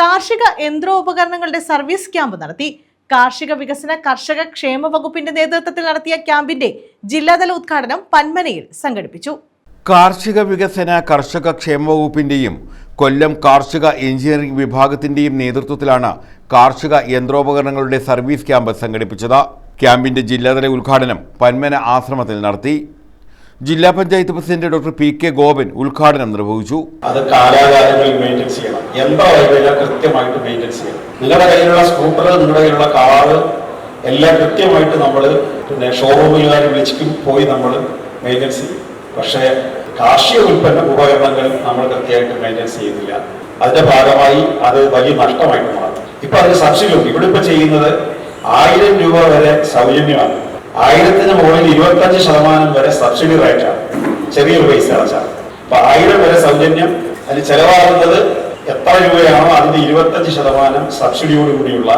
കാർഷിക യന്ത്രോപകരണങ്ങളുടെ service camp നടത്തി. കാർഷിക വികസന കർഷക ക്ഷേമ വകുപ്പിന്റെ നേതൃത്വത്തിൽ നടത്തിയ ക്യാമ്പിന്റെ ജില്ലാതല ഉദ്ഘാടനം പന്മനയിൽ സംഘടിപ്പിച്ചു. കാർഷിക വികസന കർഷക ക്ഷേമ വകുപ്പിന്റെയും കൊല്ലം കാർഷിക എഞ്ചിനീയറിംഗ് വിഭാഗത്തിന്റെയും നേതൃത്വത്തിലാണ് കാർഷിക യന്ത്രോപകരണങ്ങളുടെ സർവീസ് ക്യാമ്പ് സംഘടിപ്പിച്ചത്. ക്യാമ്പിന്റെ ജില്ലാതല ഉദ്ഘാടനം പന്മന ആശ്രമത്തിൽ നടത്തി. ജില്ലാ panchayat president doctor P K Gopan ഉദ്ഘാടനം നിർവഹിച്ചു. അത് കാലാകാലങ്ങളിൽ ചെയ്യണം. എന്താ കൃത്യമായിട്ട് മെയിന്റെയിൻ ചെയ്യണം. നിങ്ങളുടെ കയ്യിലുള്ള സ്കൂട്ടർ നിങ്ങളുടെ കയ്യിലുള്ള കാറ് എല്ലാം കൃത്യമായിട്ട് നമ്മൾ പിന്നെ ഷോറൂമുകാർ വിളിച്ചിട്ട് പോയി നമ്മൾ മെയിന്റനൻസ് ചെയ്യും. പക്ഷേ കാർഷിക ഉൽപ്പന്ന ഉപകരണങ്ങൾ നമ്മൾ കൃത്യമായിട്ട് മെയിന്റനൻസ് ചെയ്യുന്നില്ല. അതിന്റെ ഭാഗമായി അത് വലിയ നഷ്ടമായിട്ട് മാറും. ഇപ്പൊ അതിന് സബ്സിഡി ഉണ്ട് ഇവിടെ ഇപ്പൊ ചെയ്യുന്നത് ആയിരം രൂപ വരെ സൗജന്യമാണ്. ആയിരത്തിന് മുകളിൽ ഇരുപത്തഞ്ച് ശതമാനം വരെ സബ്സിഡി റേറ്റാണ് ചെറിയൊരു പൈസ അടച്ചാൽ അപ്പൊ ആയിരം വരെ സൗജന്യം. അതിൽ ചെലവാകുന്നത് എത്ര രൂപയാണോ അതിന്റെ ഇരുപത്തഞ്ച് ശതമാനം സബ്സിഡിയോടുകൂടിയുള്ള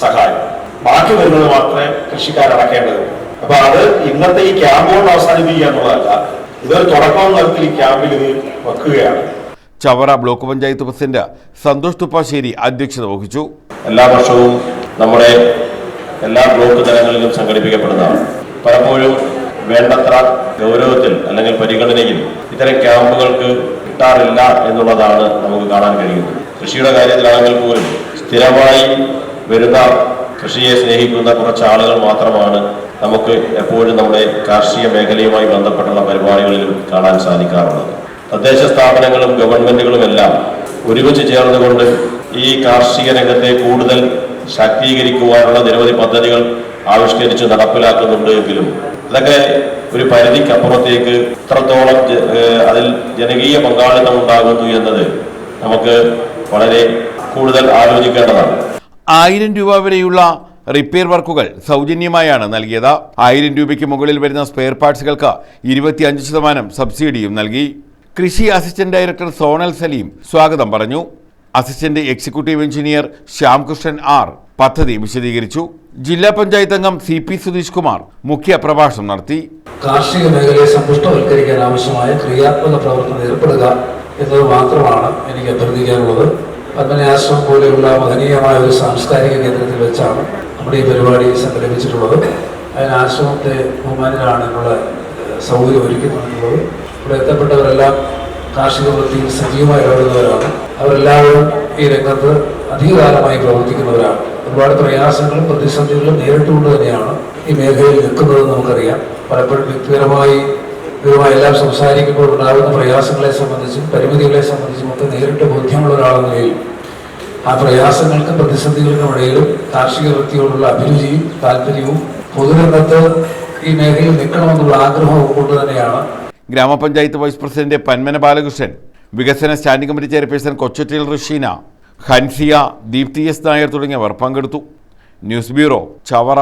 സഹായം. ബാക്കി വരുന്നത് മാത്രമേ കൃഷിക്കാർ അടക്കേണ്ടത്. അപ്പൊ അത് ഇന്നത്തെ ഈ ക്യാമ്പ് കൊണ്ട് അവസാനിപ്പിക്കുക എന്നുള്ളതല്ല ഇതൊരു തുടക്കം നടത്തി ഈ ക്യാമ്പിൽ ഇത് വെക്കുകയാണ്. ചവറ ബ്ലോക്ക് പഞ്ചായത്ത് പ്രസിഡന്റ് സന്തോഷ് തുപ്പാശ്ശേരി അധ്യക്ഷത വഹിച്ചു. എല്ലാ വർഷവും നമ്മുടെ എല്ലാ ബ്ലോക്ക് തലങ്ങളിലും സംഘടിപ്പിക്കപ്പെടുന്നതാണ്. പലപ്പോഴും വേണ്ടത്ര ഗൗരവത്തിൽ അല്ലെങ്കിൽ പരിഗണനയിൽ ഇത്തരം ക്യാമ്പുകൾക്ക് കിട്ടാറില്ല എന്നുള്ളതാണ് നമുക്ക് കാണാൻ കഴിയുന്നത്. കൃഷിയുടെ കാര്യത്തിലാണെങ്കിൽ പോലും സ്ഥിരമായി വരുന്ന കൃഷിയെ സ്നേഹിക്കുന്ന കുറച്ച് ആളുകൾ മാത്രമാണ് നമുക്ക് എപ്പോഴും നമ്മുടെ കാർഷിക മേഖലയുമായി ബന്ധപ്പെട്ടുള്ള പരിപാടികളിലും കാണാൻ സാധിക്കാറുള്ളത്. തദ്ദേശ സ്ഥാപനങ്ങളും ഗവൺമെന്റുകളും എല്ലാം ഒരുമിച്ച് ചേർന്നുകൊണ്ട് ഈ കാർഷിക രംഗത്തെ കൂടുതൽ ശാക്തീകരിക്കുവാനുള്ള നിരവധി പദ്ധതികൾ ആവിഷ്കരിച്ച് നടപ്പിലാക്കുന്നുണ്ട് എങ്കിലും അതൊക്കെ ഒരു പരിധിക്കപ്പുറത്തേക്ക് എത്രത്തോളം അതിൽ ജനകീയ പങ്കാളിത്തം ഉണ്ടാകുന്നു എന്നത് നമുക്ക് വളരെ കൂടുതൽ ആലോചിക്കേണ്ടതാണ്. ആയിരം രൂപ വരെയുള്ള റിപ്പയർ വർക്കുകൾ സൗജന്യമായാണ് നൽകിയത്. ആയിരം രൂപയ്ക്ക് മുകളിൽ വരുന്ന സ്പെയർ പാർട്സുകൾക്ക് ഇരുപത്തിയഞ്ച് ശതമാനം സബ്സിഡിയും നൽകി. കൃഷി അസിസ്റ്റന്റ് ഡയറക്ടർ സോണൽ സലീം സ്വാഗതം പറഞ്ഞു. Assistant executive engineer Shyamkrishnan R പദ്ധതി വിശദീകരിച്ചു. ജില്ലാ പഞ്ചായത്ത് അംഗം സി പി സുധീഷ് കുമാർ മുഖ്യ പ്രഭാഷണം നടത്തി. കാർഷിക മേഖലയെ സമ്പുഷ്ടവൽക്കരിക്കാൻ ആവശ്യമായ ക്രിയാത്മക പ്രവർത്തനം ഏർപ്പെടുക എന്നത് മാത്രമാണ് എനിക്ക് അഭ്യർത്ഥിക്കാനുള്ളത്. പത്മനാശ്രമം പോലെയുള്ള മഹനീയമായ ഒരു സാംസ്കാരിക കേന്ദ്രത്തിൽ വെച്ചാണ് നമ്മുടെ ഈ പരിപാടി സംഘടിപ്പിച്ചിട്ടുള്ളത്. അതിന് ആശ്രമത്തെ ബഹുമാനിലാണ് എന്നുള്ള സൗകര്യം ഒരുക്കുന്നുള്ളത് ഇവിടെ എത്തപ്പെട്ടവരെല്ലാം കാർഷിക വൃത്തിയിൽ സജീവമായി ഇടപെടുന്നവരാണ് അവരെല്ലാവരും ഈ രംഗത്ത് അധികകാലമായി പ്രവർത്തിക്കുന്നവരാണ്. ഒരുപാട് പ്രയാസങ്ങളും പ്രതിസന്ധികളും നേരിട്ടുകൊണ്ട് തന്നെയാണ് ഈ മേഖലയിൽ നിൽക്കുന്നതെന്ന് നമുക്കറിയാം. പലപ്പോഴും വ്യക്തിപരമായി ഇവരുമായി എല്ലാം സംസാരിക്കുമ്പോൾ ഉണ്ടാകുന്ന പ്രയാസങ്ങളെ സംബന്ധിച്ചും പരിമിതികളെ സംബന്ധിച്ചും ഒക്കെ നേരിട്ട് ബോധ്യമുള്ള ഒരാളെന്ന നിലയിൽ ആ പ്രയാസങ്ങൾക്കും പ്രതിസന്ധികൾക്കും ഇടയിലും കാർഷിക വൃത്തിയോടുള്ള അഭിരുചിയും താല്പര്യവും പൊതുരംഗത്ത് ഈ മേഖലയിൽ നിൽക്കണമെന്നുള്ള ആഗ്രഹവും കൊണ്ട് തന്നെയാണ്. ഗ്രാമപഞ്ചായത്ത് വൈസ് പ്രസിഡന്റ് പന്മന ബാലകൃഷ്ണൻ വികസന standing committee chairperson Kochuttil Risheena Hansiya Deepthi S Nair തുടങ്ങിയവർ പങ്കെടുത്തു. News bureau Chavara.